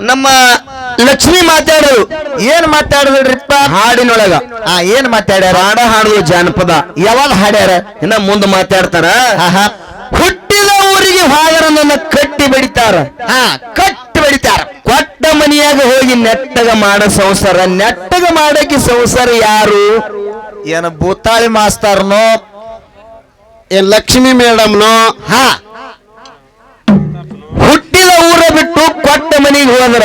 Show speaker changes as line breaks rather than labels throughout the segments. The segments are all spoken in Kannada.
ನಮ್ಮ ಲಕ್ಷ್ಮಿ ಮಾತಾಡೋದು
ಏನ್ ಮಾತಾಡಿದ್ರಿಪ್ಪ?
ಹಾಡಿನೊಳಗ.
ಆ ಏನ್ ಮಾತಾಡ್ಯಾರ?
ಹಾಡ ಹಾಡುದು ಜಾನಪದ.
ಯಾವಾಗ ಹಾಡ್ಯಾರ?
ಇನ್ನ ಮುಂದೆ ಮಾತಾಡ್ತಾರ.
ಆಹಾ.
ಹುಟ್ಟಿದ ಊರಿಗೆ ಹೋಗರ ನನ್ನ ಕಟ್ಟಿ ಬಡಿತಾರ.
ಹಾ ಕಟ್ಟಿ ಬೆಳಿತಾರ
ಕೊಟ್ಟ ಮನಿಯಾಗ ಹೋಗಿ ನೆಟ್ಟಗ ಮಾಡ ಸಂಸಾರ. ನೆಟ್ಟಗ ಮಾಡಕ್ಕೆ ಸಂಸಾರ ಯಾರು?
ಏನ ಭೂತಾಳಿ ಮಾಸ್ತಾರನೋ
ಏನ್ ಲಕ್ಷ್ಮಿ ಮೇಡಮ್ನೋ
ಹಾ.
ಊರ ಬಿಟ್ಟು ಕೊಟ್ಟ ಮನೆಗೆ ಹೋದ್ರ.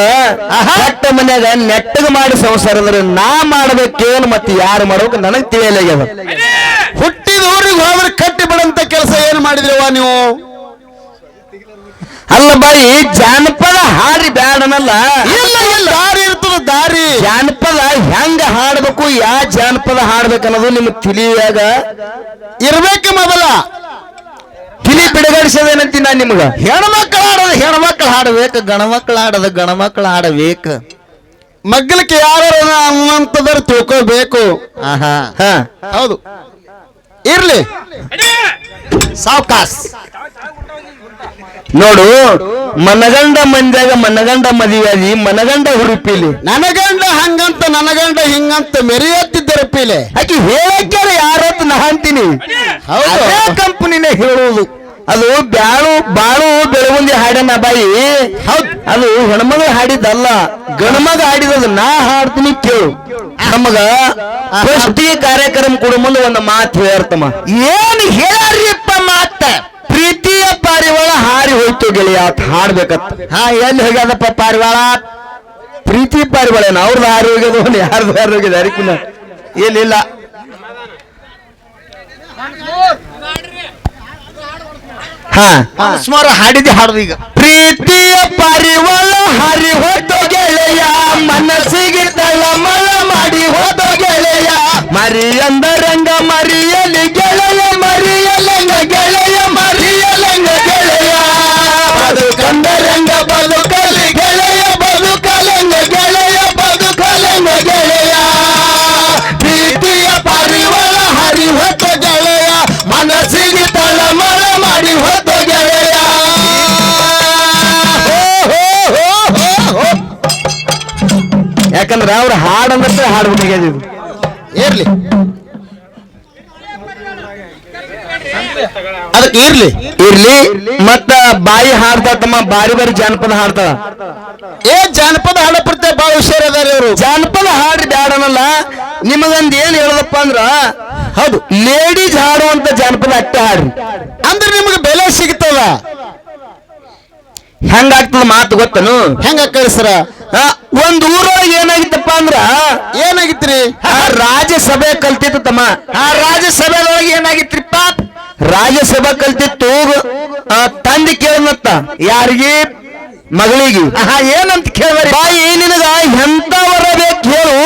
ಕೊಟ್ಟ ಮನ್ಯಾಗ ನೆಟ್ಟಗ ಮಾಡಿ ಸಂಸಾರ ಅಂದ್ರೆ ನಾ ಮಾಡ್ಬೇಕೇನು ಮತ್ತೆ ಯಾರು ಮಾಡ್ಬೇಕು ನನಗ್ ತಿಳಿಯಲಾಗ್ಯದ.
ಹುಟ್ಟಿದ ಊರಿಗೆ ಹೋದ್ರೆ ಕಟ್ಟಿ ಬಿಡಂತ ಕೆಲಸ ಏನ್ ಮಾಡಿದ್ರವ ನೀವು?
ಅಲ್ಲ ಬಾಯಿ ಜಾನಪದ ಹಾಡಿ ಬ್ಯಾಡನಲ್ಲ.
ಇಲ್ಲ ಇಲ್ಲ. ದಾರಿ ಇರ್ತದ ದಾರಿ.
ಜಾನಪದ ಹೆಂಗ ಹಾಡ್ಬೇಕು ಯಾ ಜಾನಪದ ಹಾಡ್ಬೇಕು ಅನ್ನೋದು ನಿಮ್ಗೆ ತಿಳಿಯಾಗ.
ಇರ್ಬೇಕು ಮೊದಲ.
ತಿಳಿ ಬಿಡುಗಡಿಸೋದೇನಂತೀನಿ ನಾನು ನಿಮ್ಗೆ?
ಹೆಣ್ಮಕ್ಳು ಆಡೋದು ಹೆಣ್ಮಕ್ಳು ಆಡಬೇಕು ಗಣಮಕ್ಳು ಆಡೋದು ಗಣಮಕ್ಳು ಆಡಬೇಕು
ಮಗ್ಲಿಕ್ಕೆ ಯಾರು ಅನ್ನುವಂಥದ್ರ ತಿಳ್ಕೋಬೇಕು.
ಆಹಾ.
ಹಾ.
ಹೌದು. ಇರ್ಲಿ.
ಸಾವ್ಕಾಸ್.
ನೋಡು ಮನಗಂಡ ಮಂದ್ಯಾಗ ಮನಗಂಡ ಮದುವೆಯಾಗಿ ಮನಗಂಡ ಹುರುಪಿಲಿ.
ನನಗಂಡ ಹಂಗಂತ ನನಗಂಡ ಹಿಂಗಂತ ಮೆರೆಯತ್ತಿದ್ದರೆ ಪೀಲೆ.
ಆಕಿ ಹೇಳಕ್ಕೆ ಯಾರತ್ ನಾ ಅಂತೀನಿ.
ಹೌದು.
ಕಂಪನಿನೇ ಹೇಳುವುದು. ಅದು ಬ್ಯಾಳು ಬಾಳು ಬೆಳಗುಂದಿ ಹಾಡನ ಬಾಯಿ. ಹೌದು. ಅದು ಹೆಣ್ಮಗ ಹಾಡಿದ್ದಲ್ಲ ಗಣಮಗ ಹಾಡಿದದು ನಾ ಹಾಡ್ತೀನಿ ಕೇಳು. ನಮಗ ಫಸ್ಟಿಗೆ ಕಾರ್ಯಕ್ರಮ ಕೊಡ ಮುಂದೆ ಒಂದು ಮಾತು ಹೇಳ್ತಮ್ಮ.
ಏನ್ ಹೇಳ್ರಿಪ್ಪ ಮಾತ?
ಪ್ರೀತಿಯ ಪಾರಿವಾಳ ಹಾರಿ ಹೋಯ್ತು ಗೆಳೆಯ ಹಾಡ್ಬೇಕತ್ತ.
ಹಾ ಎಲ್ಲಿ ಹೋಗ್ಯದಪ್ಪ ಪಾರಿವಾಳ?
ಪ್ರೀತಿ ಪಾರಿವಾಳ ಏನು? ಅವ್ರದ್ದು ಹಾರಿ ಹೋಗ್ಯದ ಯಾರ್ದು ಹಾರಿ ಹೋಗ್ಯದ ಅರಿಕಿನ
ಏನಿಲ್ಲ ಸುಮಾರು ಹಾಡಿದಿ ಹಾಡುದು ಈಗ.
ಪ್ರೀತಿಯ ಪರಿವಳ ಹರಿ ಹೊಟ್ಟು ಗೆಳೆಯ ಮನಸ್ಸಿಗೆ ತಳಮಳ ಮಾಡಿ ಹೋದ ಗೆಳೆಯ. ಮರಿಯಂದರಂಗ ಮರಿಯಲಿ ಗೆಳೆಯ ಮರಿಯಲಂಗ ಗೆಳೆಯ ಮರಿಯಲಂಗ ಗೆಳೆಯ. ಬದುಕಂದರಂಗ ಬದುಕಲಿ ಗೆಳೆಯ ಬದುಕಲಂಗ ಗೆಳೆಯ ಬದುಕಲಂಗ ಗೆಳೆಯ. ಪ್ರೀತಿಯ ಪರಿವಳ ಹರಿ ಹೋಯ್ತು ಗೆಳೆಯ ಮನಸ್ಸಿಗೆ ತಳಮಳ ಮಾಡಿ ಹೋದ ಯಾಕಂದ್ರೆ ಅವ್ರ ಹಾಡಂದ್ರೆ ಹಾಡ್ಬಿಟ್ಟಿಗೆ
ಇರ್ಲಿ ಅದಕ್ಕೆ ಇರ್ಲಿ.
ಇರ್ಲಿ ಮತ್ತ ಬಾಯಿ ಹಾಡ್ತಾತಮ್ಮ ಬಾರಿ ಬಾರಿ ಜಾನಪದ ಹಾಡ್ತಾಳ
ಏ ಜಾನಪದ ಹಾಡ ಪ್ರತ್ಯೇಕ ಬಹಳ ಹುಷಾರ ಅದಾರ ಇವರು
ಜಾನಪದ ಹಾಡ್ರಿ ಬ್ಯಾಡನಲ್ಲ ನಿಮಗೊಂದ್ ಏನ್ ಹೇಳದಪ್ಪ ಅಂದ್ರ ಹೌದು ಲೇಡೀಸ್ ಹಾಡುವಂತ ಜಾನಪದ ಅಟ್ಟೆ ಹಾಡ್ರಿ.
ಅಂದ್ರೆ ನಿಮಗೆ ಬೆಲೆ ಸಿಗ್ತದ?
ಹೆಂಗಾಗ್ತದ ಮಾತು ಗೊತ್ತನು?
ಹೆಂಗ ಕಳಿಸ್ರ
ಒಂದ್ ಊರೊಳಗೆ ಏನಾಗಿತ್ತಪ್ಪ ಅಂದ್ರ?
ಏನಾಗಿತ್ರಿ?
ಆ ರಾಜ್ಯಸಭೆ ಕಲ್ತಿತ್ತು ತಮ್ಮ.
ಆ ರಾಜ್ಯಸಭೆದೊಳಗೆ ಏನಾಗಿತ್ರಿಪ್ಪ?
ರಾಜ್ಯಸಭೆ ಕಲ್ತಿತ್ತು ಆ, ತಂದೆ ಕೇಳನತ್ತ ಯಾರಿಗೆ? ಮಗಳಿಗೆ.
ಆಹಾ ಏನಂತ ಕೇಳಿ
ಬಾಯಿ ನಿನಗ ಎಂತ ವರ ಬೇಕು ಹೇಳು.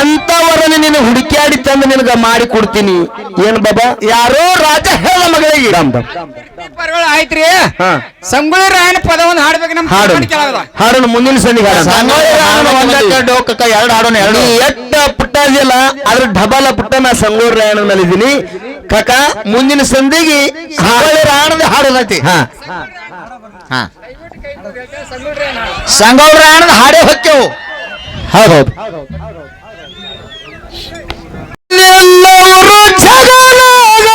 ಅಂತ ವರನ ನಿನ್ನ ಹುಡುಕ್ಯಾಡಿ ತಂದು ನಿನಗ ಮಾಡಿ ಕೊಡ್ತೀನಿ. ಏನ್ ಬಾಬಾ?
ಯಾರೋ ರಾಜ ಹೇಳ ಮಗಳಿಗೆ.
ಆಯ್ತ್ರಿ. ಸಂಗೊಳ್ಳಿ ರಾಯನ ಪದವನ್ನು ಹಾಡ್ಬೇಕು ನಮ್
ಹಾಡು
ಹಾಡು
ಹಾಡೋಣ ಮುಂದಿನ ಸಂದಿಗೆ
ಹಾಡು ಡೋಕಕ್ಕ ಎರಡು ಹಾಡೋಣ ಎರಡು.
ಎಟ್ಟ ಪುಟ್ಟ ಇದೆಯಲ್ಲ ಅದ್ರ ಡಬಲ ಪುಟ್ಟ ನಾ ಸಂಗೊಳ್ಳಿ ರಾಯಣ ಮೇಲೆ ಇದೀನಿ. ಕಾಕ ಮುಂದಿನ ಸಂದಿಗೆ
ಹಾಡೋದೈತಿ.
ಹಾ.
ಹಾ. ಸಂಗೊಳ್ಳಿ ರಾಯಣದ ಹಾಡೇ ಹೊಕ್ಕೆವು.
ಹೌದೌದು ಎಲ್ಲರೂ ಜಗದಾಗ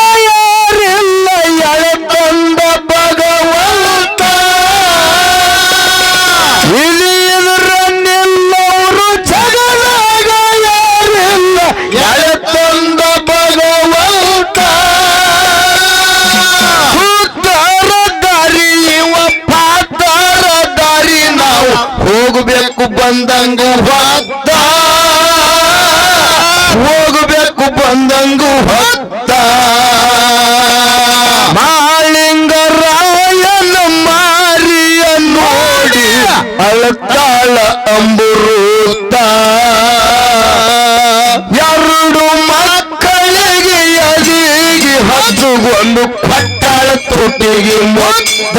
ಬಂದಂಗು ಭಕ್ತ ಹೋಗಬೇಕು ಬಂದಂಗು ಹೊತ್ತ. ಮಾಳಿಂಗರಾಯನ ಮಾರಿಯ ನೋಡಿ ಅಳತಾಳ ಅಂಬುರುತ್ತ ಎರಡು ಮಕ್ಕಳಿಗೆ ಅದಿಗೆ ಹಚ್ಚುಗೊಂಡು
ಪಟ್ಟಳ ತುಟಿಗೆ ಮೊತ್ತ.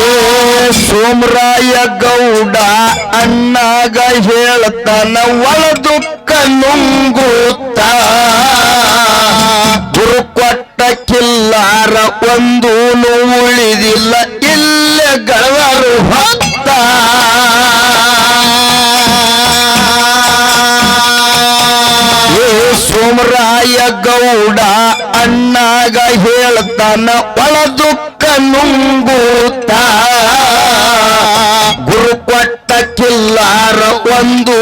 ಏ ಸೋಮರಾಯ ಗೌಡ ಅಣ್ಣಾಗ ಹೇಳ್ತಾನ, ಒಳ ದುಃಖ ನುಂಗುತ್ತ. ಗುರು ಕೊಟ್ಟ ಕಿಲ್ಲಾರ ಒಂದು ಉಳಿದಿಲ್ಲ, ಇಲ್ಲೇ ಗಳವರು ಹೊತ್ತ. ಸೋಮರಾಯ ಗೌಡ ಅಣ್ಣಾಗ ಹೇಳ್ತಾನ ಒಳ ದುಃಖ ನುಂಗೂತ ಗುರು ಕೊಟ್ಟ ಕಿಲ್ಲಾರ ಒಂದು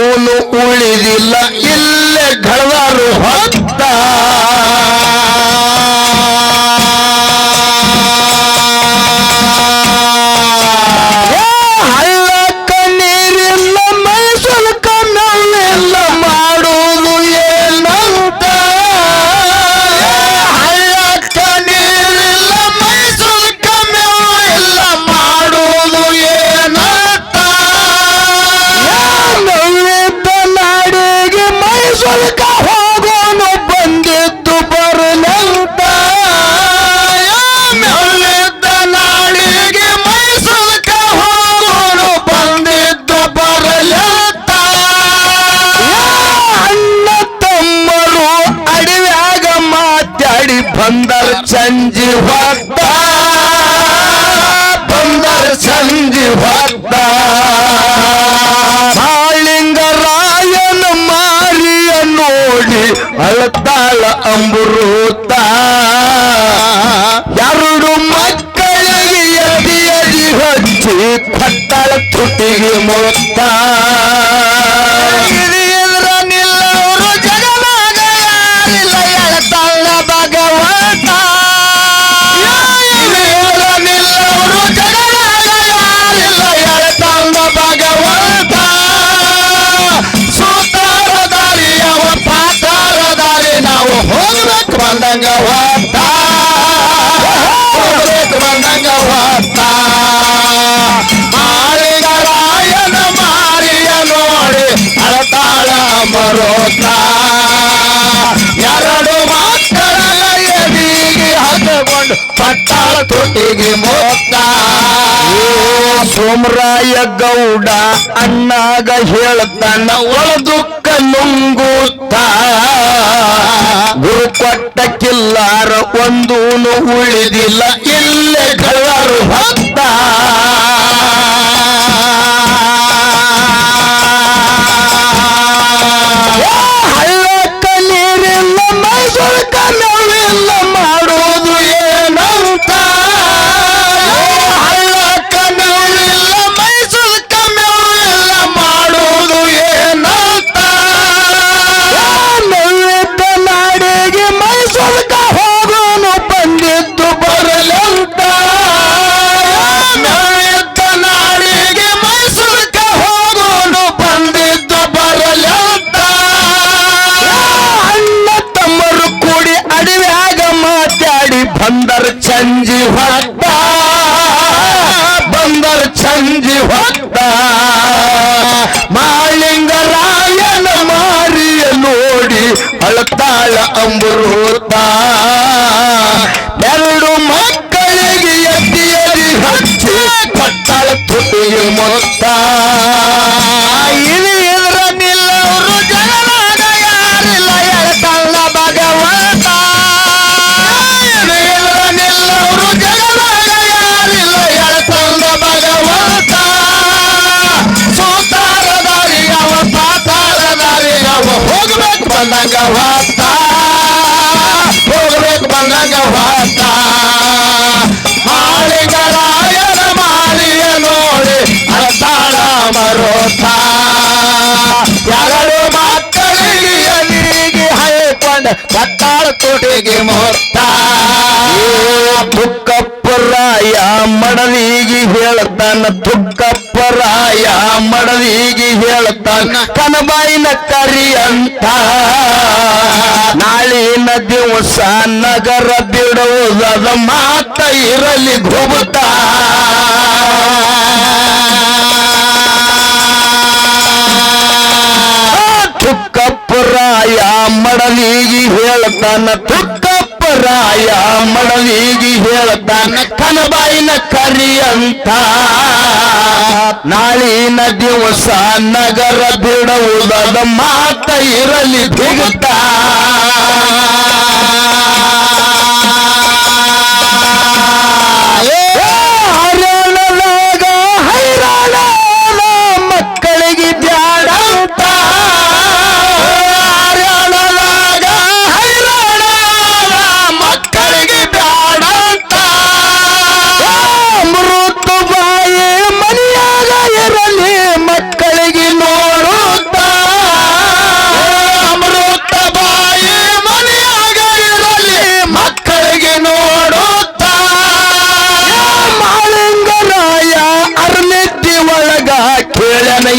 ಉಳಿದಿಲ್ಲ ಇಲ್ಲೇ ಹಚ್ಚಿ ಪಟ್ಟಳ ತುಟಿಗೆ ಮೊತ್ತ
ನಿಲ್ಲವರು ಜಗದಾಗ ಯಾರಿಲ್ಲ, ಎಳತಾಳ ಭಗವಂತ. ನಿಲ್ಲವರು ಜಗದಾಗ ಯಾರಿಲ್ಲ, ಎಳತಾಳ ಭಗವಂತ. ಸೂತಾರ ಬಂದಂಗ ಮರೋತ ಎರಡು ಮಕ್ಕಳ ಎದಿಗೆ ಹತ್ತಕೊಂಡು ಪಟ್ಟಾಳ ತುಟಿಗೆ ಮೋತ
ಸೋಮರಾಯ ಗೌಡ ಅಣ್ಣಾಗ ಹೇಳ್ತಾನ ಒಳ ದುಃಖ ನುಂಗುತ್ತ? ಗುರು ಕೊಟ್ಟ ಕಿಲ್ಲಾರ ಒಂದೂನು ಉಳಿದಿಲ್ಲ, ಇಲ್ಲೇ ಕಳ್ಳರು ಅಳತಾಳ
ಹೊತ್ತ ಮಾಳಿಗರಾಯನ ಮಾಲಿಯ ನೋಡಿ ಎರಡು ಮಕ್ಕಳಿಗೆ ಎಲ್ಲಿಗೆ ಹೈಕೊಂಡ ಕಟ್ಟಾಳ ತುಟಿಗೆ ಮೊತ್ತ
ತುಕ್ಕಪ್ಪರಾಯ ಮಡವಿಗೆ ಹೇಳ್ತಾನ, ಕನಬಾಯಿನ ಕರಿ ಅಂತ. ನಾಳಿನ ದಿವಸ ನಗರ ಬಿಡುವುದದ ಮಾತ ಇರಲಿ ಘುಮತ ತುಕ್ಕಪ್ಪರಾಯ ಮಡವಿಗೆ ಹೇಳ್ತಾನ ತುಕ್ಕಪ್ಪರಾಯ ಮಡವೀಗಿ ಹೇಳ್ತಾನ ಕನಬಾಯಿನ ಕರಿ ಅಂತ ನಾಳಿನ ದಿವಸ ನಗರ ಬಿಡುವುದದ ಮಾತ ಇರಲಿ ಬಿಡುತ್ತ ಹರಿಯಾಣದಾಗ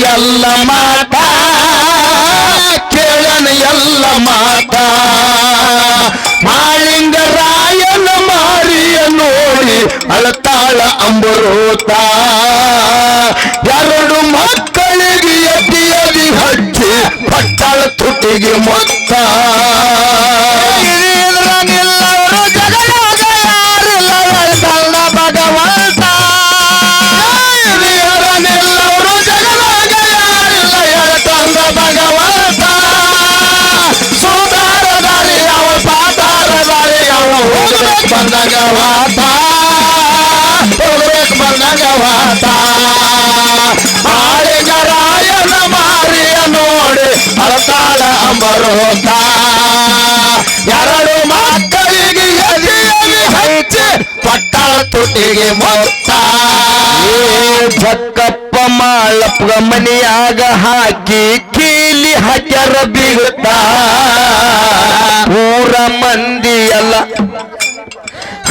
ಎಲ್ಲ ಮಾತ ಕೇಳನ ಎಲ್ಲ ಮಾತ ಮಾಳಿಂಗರಾಯನ ಮಾರಿಯ ನೋಡಿ ಅಳತಾಳ ಅಂಬರೋತ ಎರಡು ಮಕ್ಕಳಿಗೆ ಎದಿ ಎದಿ ಹಚ್ಚಿ ಪಟ್ಟಳ ತುಟಿಗೆ ಮೊತ್ತ ಅಂಬರೋತ ಎರಡು ಮಕ್ಕಳಿಗೆ ಎದಿ ಎದಿ ಹಚ್ಚಿ ಪಟ್ಟ ತುಟಿಗೆ ಮೊತ್ತ ಜಕ್ಕಪ್ಪ ಮಾಳಪ್ಪ ಮನೆಯಾಗ ಹಾಕಿ ಕೀಲಿ ಹಾಕ್ಯಾರ ಬೀಗುತ್ತ ಊರ ಮಂದಿ ಎಲ್ಲ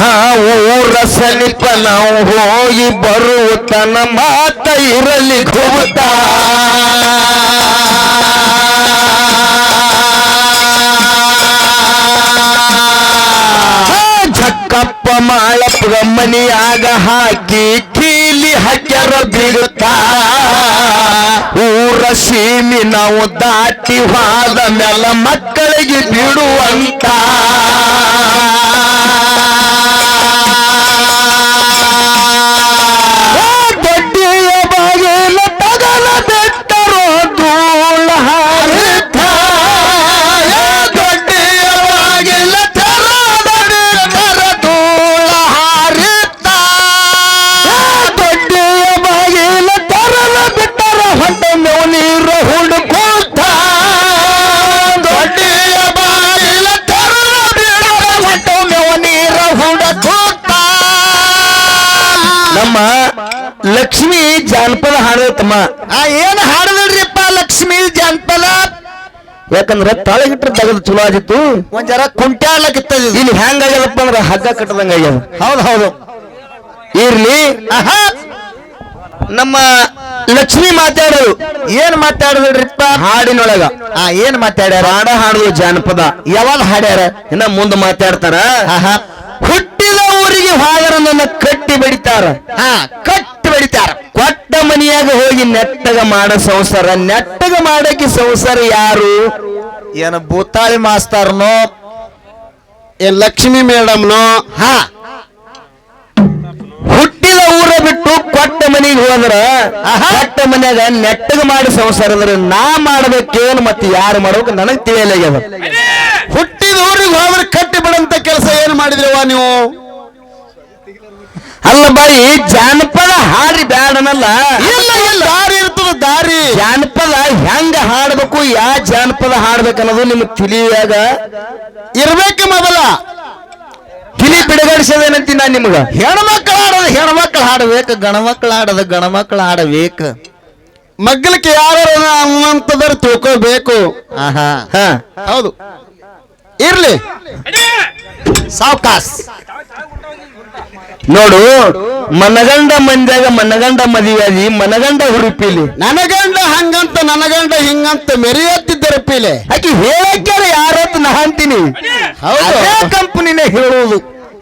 ಹಾ ಊರ ಸನಿಪ ನಾವು ಹೋಗಿ ಬರುವತನ ಮಾತ ಇರಲಿ ಘುಮತ. ಜಕ್ಕಪ್ಪ ಮಾಳ ಮನೆಯಾಗ ಹಾಕಿ ಕೀಲಿ ಹಾಕ್ಯಾರ ಬಿಡುತ್ತ. ಊರ ಸೀಮಿ ನಾವು ದಾಟಿ ಹೋದ ಮೇಲೆ ಮಕ್ಕಳಿಗೆ ಬಿಡುವಂತ. ಯಾಕಂದ್ರ ತಾಳಗಿಟ್ರ ತೆಗೆದು ಚಲೋ ಆಗಿತ್ತು.
ಒಂದ್ ಜರ ಇಲ್ಲಿ
ಇಲ್ಲಿ ಹೆಂಗಾಗ್ಯದಪ್ಪ ಅಂದ್ರೆ ಹಗ್ಗ ಕಟ್ಟದಂಗ ಆಗ್ಯದ.
ಹೌದು ಹೌದು.
ಇರ್ಲಿ.
ಆಹಾ!
ನಮ್ಮ ಲಕ್ಷ್ಮಿ ಮಾತಾಡೋದು
ಏನ್ ಮಾತಾಡಿದ್ರಿಪ್ಪ
ಹಾಡಿನೊಳಗ.
ಆ ಏನ್ ಮಾತಾಡ್ಯಾರ?
ಹಾಡ ಹಾಡುದು ಜಾನಪದ.
ಯಾವಾಗ ಹಾಡ್ಯಾರ?
ಇನ್ನ ಮುಂದೆ ಮಾತಾಡ್ತಾರ. ಹುಟ್ಟಿದ ಊರಿಗೆ ಹೋದರ ನನ್ನ ಕಟ್ಟಿ ಬೆಡಿತಾರ.
ಹಾ ಕಟ್ಟಿ ಬೆಳಿತಾರ
ಕೊಟ್ಟ ಮನೆಯಾಗ ಹೋಗಿ ನೆಟ್ಟಗ ಮಾಡ ಸಂಸಾರ. ನೆಟ್ಟಗ ಮಾಡಕ್ಕೆ ಸಂಸಾರ ಯಾರು?
ಏನ ಭೂತಾಯಿ ಮಾಸ್ತರ್ನೋ? ಏನ್ ಲಕ್ಷ್ಮಿ ಮೇಡಮ್ನೋ? ಹಾ.
ಹುಟ್ಟಿದ ಊರ ಬಿಟ್ಟು ಕೊಟ್ಟ ಮನೆಗೆ ಹೋದ್ರ. ಕೊಟ್ಟ ಮನ್ಯಾಗ ನೆಟ್ಟಗ ಮಾಡಿ ಸಂಸಾರ ಅಂದ್ರೆ ನಾ ಮಾಡ್ಬೇಕೇನು ಮತ್ತೆ ಯಾರು ಮಾಡ್ಬೇಕು ನನಗ್ ತಿಳಿಯಲಾಗ್ಯದ.
ಹುಟ್ಟಿದ ಊರಿಗೆ ಹೋದ್ರೆ ಕಟ್ಟಿ ಬಿಡಂತ ಕೆಲಸ ಏನ್ ಮಾಡಿದ್ರವ ನೀವು?
ಅಲ್ಲ ಬಾಯಿ ಜಾನಪದ ಹಾಡಿ ಬ್ಯಾಡನಲ್ಲ
ಇಲ್ಲ ಇಲ್ಲ. ದಾರಿ ಇರ್ತದ ದಾರಿ.
ಜಾನಪದ ಹೆಂಗ ಹಾಡ್ಬೇಕು ಯಾ ಜಾನಪದ ಹಾಡ್ಬೇಕನ್ನೋದು ನಿಮ್ಗೆ ತಿಳಿಯಾಗ
ಇರ್ಬೇಕು ಮೊದಲ.
ತಿಳಿ ಬಿಡುಗಡಿಸೋದೇನಂತಿ ನಾ ನಿಮ್ಗ?
ಹೆಣ್ಮಕ್ಳು ಹಾಡೋದು ಹೆಣ್ಮಕ್ಳು ಹಾಡಬೇಕು ಗಣಮಕ್ಳು ಹಾಡೋದು ಗಣಮಕ್ಳು ಹಾಡಬೇಕು. ಮಗ್ಗಲಿಕ್ಕೆ ಯಾರು ಅನ್ನಂತದ್ರ ತಿಳ್ಕೋಬೇಕು. ಆಹಾ.
ಹಾ
ಹೌದು. ಇರ್ಲಿ. ಸಾವ್ಕಾಸ್.
ನೋಡು ಮನಗಂಡ ಮಂದ್ಯಾಗ ಮನಗಂಡ ಮದುವೆಯಾಗಿ ಮನಗಂಡ ಹುಡುಪಿಲಿ
ನನಗಂಡ ಹಂಗಂತ ನನಗಂಡ ಹಿಂಗಂತ ಮೆರೆಯುತ್ತಿದ್ದರ ಪೀಲೆ.
ಆಕಿ ಹೇಳಕ್ಯಾರ ಯಾರತ್ ನಾ ಅಂತೀನಿ. ಅದೇ ಕಂಪನಿನೇ ಹೇಳುವುದು.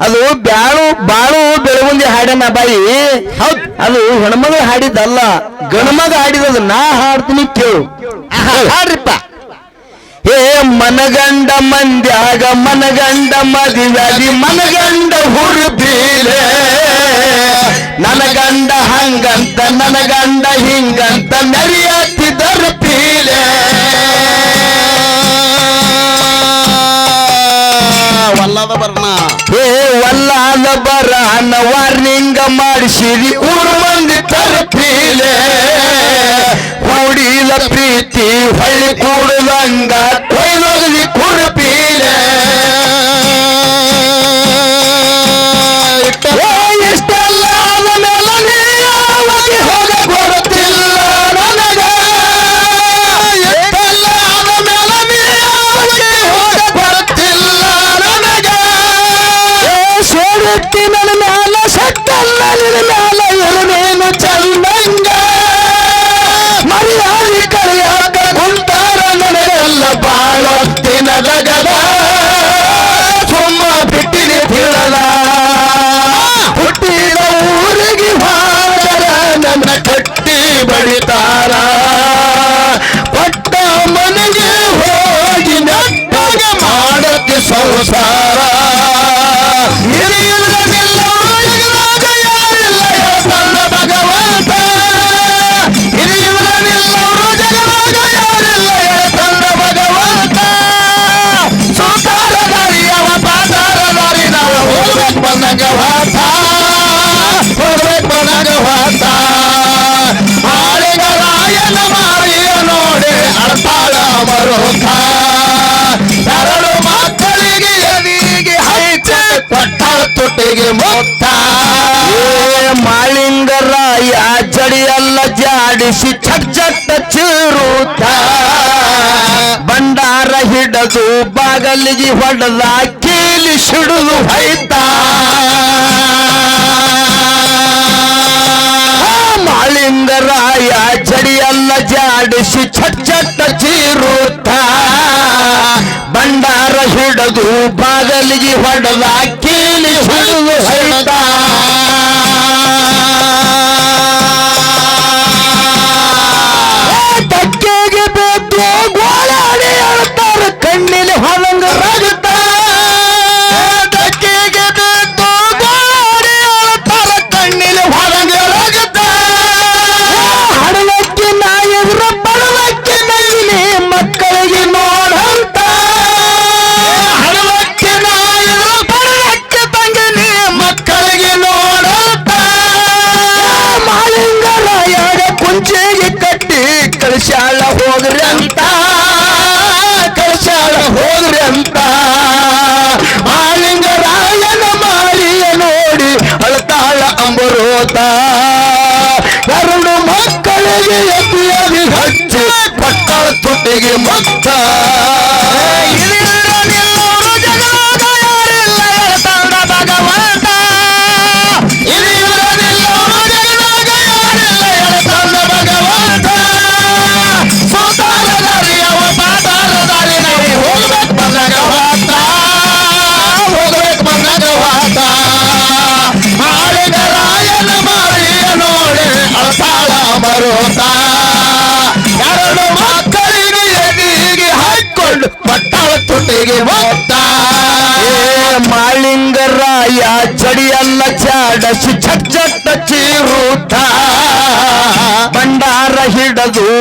ಅದು ಬ್ಯಾಳು ಬಾಳು ಬೆಳಗುಂದಿ ಹಾಡನ ಬಾಯಿ. ಹೌದ್. ಅದು ಹೆಣ್ಮಗ ಹಾಡಿದ್ದಲ್ಲ ಗಣಮಗ ಹಾಡಿದದು ನಾ ಹಾಡ್ತೀನಿ ಕೇಳು. ಹಾಡ್ರಿಪ್ಪ. ಮನಗಂಡ ಮಂದ್ಯಾಗ ಮನಗಂಡ ಮದುವೆಯಾಗಿ ಮನಗಂಡ ಹುರುಪೀಲೆ ನನಗಂಡ ಹಂಗಂತ ನನಗಂಡ ಹಿಂಗಂತ ಮೆರೆಯತ್ತಿದ್ದರ ಪೀಲೆ
ವಲ್ಲದ ಬರ್ಣ.
ಏ ವಲ್ಲಾದ ಬರನ ವಾರ್ನಿಂಗ ಮಾಡಿಸಿರಿ ಊರು ಮಂದಿ ತರಪೀಲೆ. ಹೊಡಿದ ಪ್ರೀತಿ ಹೊಳ್ಳಿ ಕೂಡದಂಗ. ಕೊಯ್ಲೊಗದಿ ಬಡಿತಾರ. ಪಟ್ಟ ಮನೆಗೆ ಹೋಗಿ ನಟ್ಟಾಗ ಮಾಡಕ್ಕೆ ಸಂಸಾರ. ಹಿರಿಯರಿಲ್ಲ, ಮೊತ್ತ ಮುಕ್ತ. ಮಾಳಿಂಗರಾಯ ಜಡಿಯಲ್ಲ ಜಾಡಿಸಿ ಚಟ್ಟ ಚಿರುತ್ತ. ಬಂಡಾರ ಹಿಡದು ಬಾಗಲಿಗೆ ಹೊಡೆದ ಕೀಲಿ ಸಿಡಲು ಹೊಯ್ತಾ. ಜಡಿಯಲ್ಲ ಚಚ್ಚಟ್ಟ ಚಟ್ ಚಟ್ಟ ಚೀರುತ್ತ ಬಂಡಾರ ಹಿಡದು ಬಾಗಲಿಗೆ ಹೊಡೆದ ಕೀಲಿ ಸಿಡುದು ತುಟಿಗೆ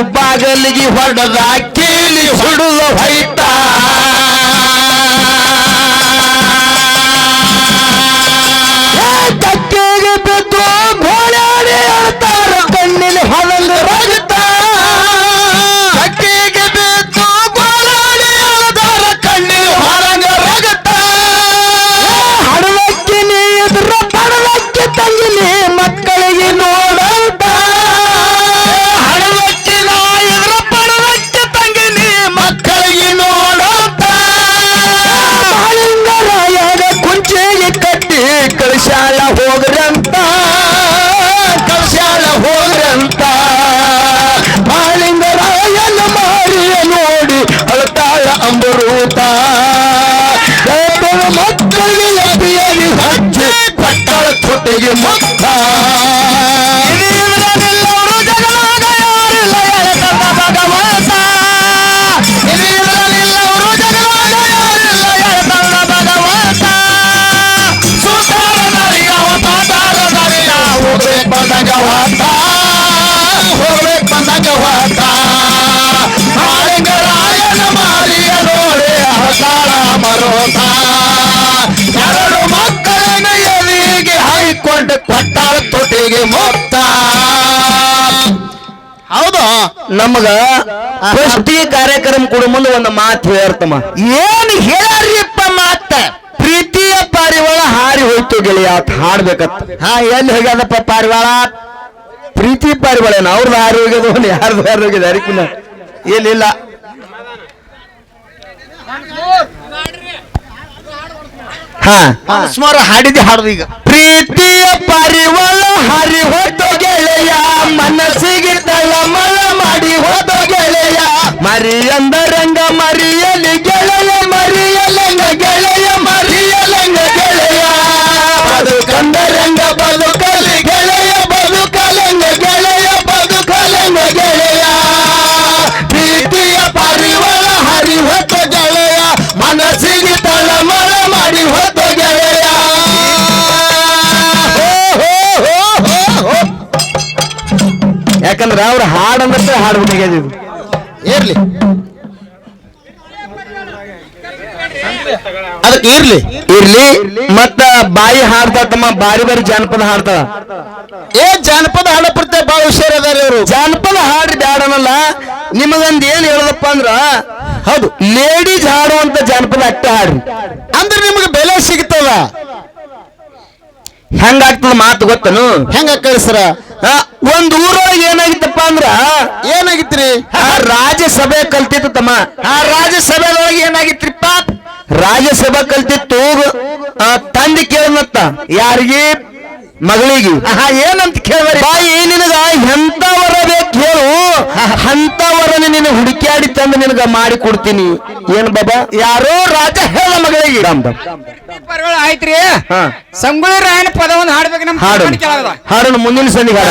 ಬಾಗಲಿಗೆ ಹೊಡೆದ ಕೇಳಿ ಹೊಡೆದ ಹೊಯ್ತ
ತುಟಿಗೆ ಮುತ್ತ ತೊಟ್ಟಿಗೆ ಮುಕ್ತ. ಹೌದು.
ನಮಗ ಕುಸ್ತಿ ಕಾರ್ಯಕ್ರಮ ಕೊಡು ಮುಂದೆ ಒಂದು ಮಾತು ಹೇಳ್ತಮ್ಮ.
ಏನ್ ಹೇಳ್ರಿಪ್ಪ ಮಾತ?
ಪ್ರೀತಿಯ ಪಾರಿವಾಳ ಹಾರಿ ಹೋಯ್ತು ಗೆಳೆಯ ಹಾಡ್ಬೇಕತ್ತ
ಹಾ ಎಲ್ಲಿ ಹೋಗ್ಯದಪ್ಪ ಪಾರಿವಾಳ?
ಪ್ರೀತಿ ಪಾರಿವಾಳ ಏನ ಅವ್ರದ್ದು ಹಾರಿ ಹೋಗ್ಯದ ಯಾರ್ದು ಹಾರಿ ಹೋಗ್ಯದ? ಅರಿಕಿನ
ಏನಿಲ್ಲ
ಹಾ.
ಸುಮಾರು ಹಾಡಿದ್ದೆ ಹಾಡುದು ಈಗ.
ಪ್ರೀತಿಯ ಪಾರಿವಾಳ ಹಾರಿ ಹೋಯ್ತು ಗೆಳೆಯ ಮನಸ್ಸಿಗೆ ತಳಮಳ ಮಾಡಿ ಹೋದ ಗೆಳೆಯ ಮರಿಯಂದರಂಗ ಮರಿಯಲಿ ಗೆಳೆಯ, ಮರಿಯಲಂಗ ಗೆಳೆಯ ಮರಿಯಲಂಗ ಗೆಳೆಯ. ಬದುಕಂದರಂಗ ಬದುಕಲಿ ಗೆಳೆಯ, ಬದುಕಲಂಗ ಗೆಳೆಯ ಬದುಕಲಂಗ ಗೆಳೆಯ. ಪ್ರೀತಿಯ ಪಾರಿವಾಳ ಹಾರಿ ಹೋದ ಯಾಕಂದ್ರೆ ಅವ್ರ ಹಾಡ್ ಅಂದ್ರೆ ಹಾಡ್ಬಿಟ್ಟು
ಇರ್ಲಿ ಅದಕ್ಕೆ ಇರ್ಲಿ.
ಇರ್ಲಿ. ಮತ್ತ ಬಾಯಿ ಹಾಡ್ತಾತಮ್ಮ ಬಾರಿ ಬಾರಿ ಜಾನಪದ ಹಾಡ್ತಾಳ.
ಏ ಜಾನಪದ ಹಾಡ ಪ್ರತಿ ಬಹಳ ಹುಷಾರ ಅದಾರ ಇವರು
ಜಾನಪದ ಹಾಡ್ರಿ ಬ್ಯಾಡನಲ್ಲ ನಿಮಗೊಂದ್ ಏನ್ ಹೇಳದಪ್ಪ ಅಂದ್ರ ಹೌದು ಲೇಡೀಸ್ ಹಾಡುವಂತ ಜಾನಪದ ಅಟ್ಟೆ ಹಾಡ್ರಿ
ಅಂದ್ರೆ ನಿಮಗೆ ಬೆಲೆ ಸಿಗ್ತದ?
ಹೆಂಗಾಗ್ತದ ಮಾತು ಗೊತ್ತನು?
ಹೆಂಗ ಕಳಿಸ್ರ?
ಒಂದ್ ಊರೊಳಗೆ ಏನಾಗಿತ್ತಪ್ಪ ಅಂದ್ರ
ಏನಾಗಿತ್ರಿ?
ರಾಜ್ಯಸಭೆ ಕಲ್ತಿತ್ತು ತಮ್ಮ.
ಆ ರಾಜ್ಯಸಭೆದೊಳಗೆ ಏನಾಗಿತ್ರಿಪ್ಪ
ರಾಜ್ಯಸಭೆ ಕಲ್ತಿತ್ತು ಆ, ತಂದೆ ಕೇಳನತ್ತ ಯಾರಿಗೆ ಮಗಳಿಗೆ.
ಏನಂತ ಕೇಳಿ
ಬಾಯಿ ನಿನಗ ಎಂತವರ ಬೇಕು ಹೇಳು. ಅಂತವರನ್ನ ನಿನ್ನ ಹುಡುಕ್ಯಾಡಿ ತಂದು ನಿನಗ ಮಾಡಿ ಕೊಡ್ತೀನಿ. ಏನ್ ಬಾಬಾ?
ಯಾರೋ ರಾಜ ಹೇಳ ಮಗಳಿಗೆ.
ಆಯ್ತ್ರಿ.
ಹಾ.
ಸಂಗೊಳ್ಳಿ ರಾಯನ ಪದ ಒಂದು ಹಾಡ್ಬೇಕು ನಮ್
ಹಾಡು
ಮುಂದಿನ
ಹಾಡೋಣ. ಮುಂದಿನ ಸಂದಿಗೆ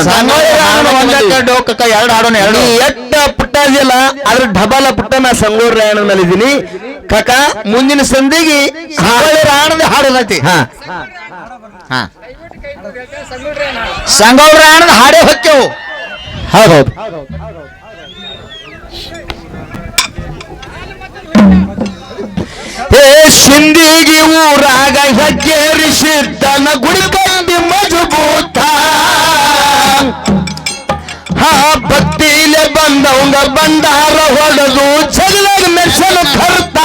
ಡೋಕಕ್ಕ ಎರಡು ಹಾಡೋಣ ಎರಡು.
ಎಟ್ಟ ಪುಟ್ಟ ಇದೆಯಲ್ಲ ಅದ್ರ ಡಬಲ ಪುಟ್ಟ ನಾ ಸಂಗೋರ್ ರಾಯಣನಲ್ಲಿದ್ದೀನಿ ಕಕ ಮುಂದಿನ ಸಂದಿಗೆ
ಸಂಗೊಳ್ಳಿ ರಾಯಣದ ಹಾಡೋದೈತಿ.
ಹಾ.
ಹಾ. ಸಂಗೊಳ್ಳಿ ರಾಯಣದ ಹಾಡೇ ಹೊಕ್ಕೆವು.
ಹೌದೌದು ಏ ಸಿಂದಿಗೆ ಊರಾಗ ಹೆಗ್ಗೇರಿಸಿದ್ದನ ಗುಡಿ ಕಂಡಿ ಮಜಬೂತ. ಹಾ, ಭಕ್ತಿಲೆ ಬಂದವಂಗ ಬಂಡಾರ ಹೊಡೆದು ಜಗದಾಗ ಮೆರ್ಸಲು ಕರ್ತ